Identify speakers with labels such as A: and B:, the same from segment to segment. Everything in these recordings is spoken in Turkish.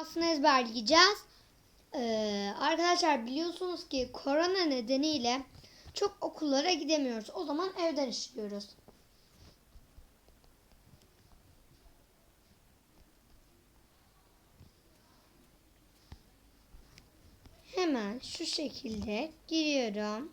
A: Aslında ezberleyeceğiz. Ee, arkadaşlar biliyorsunuz ki korona nedeniyle çok okullara gidemiyoruz. O zaman evden işliyoruz. Hemen şu şekilde giriyorum.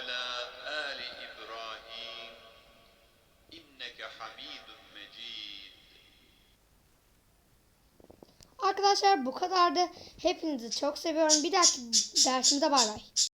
B: ala ali İbrahim inneke hamidun mecid.
A: Arkadaşlar bu kadardı. Hepinizi çok seviyorum. Bir dahaki dersimde bay bay.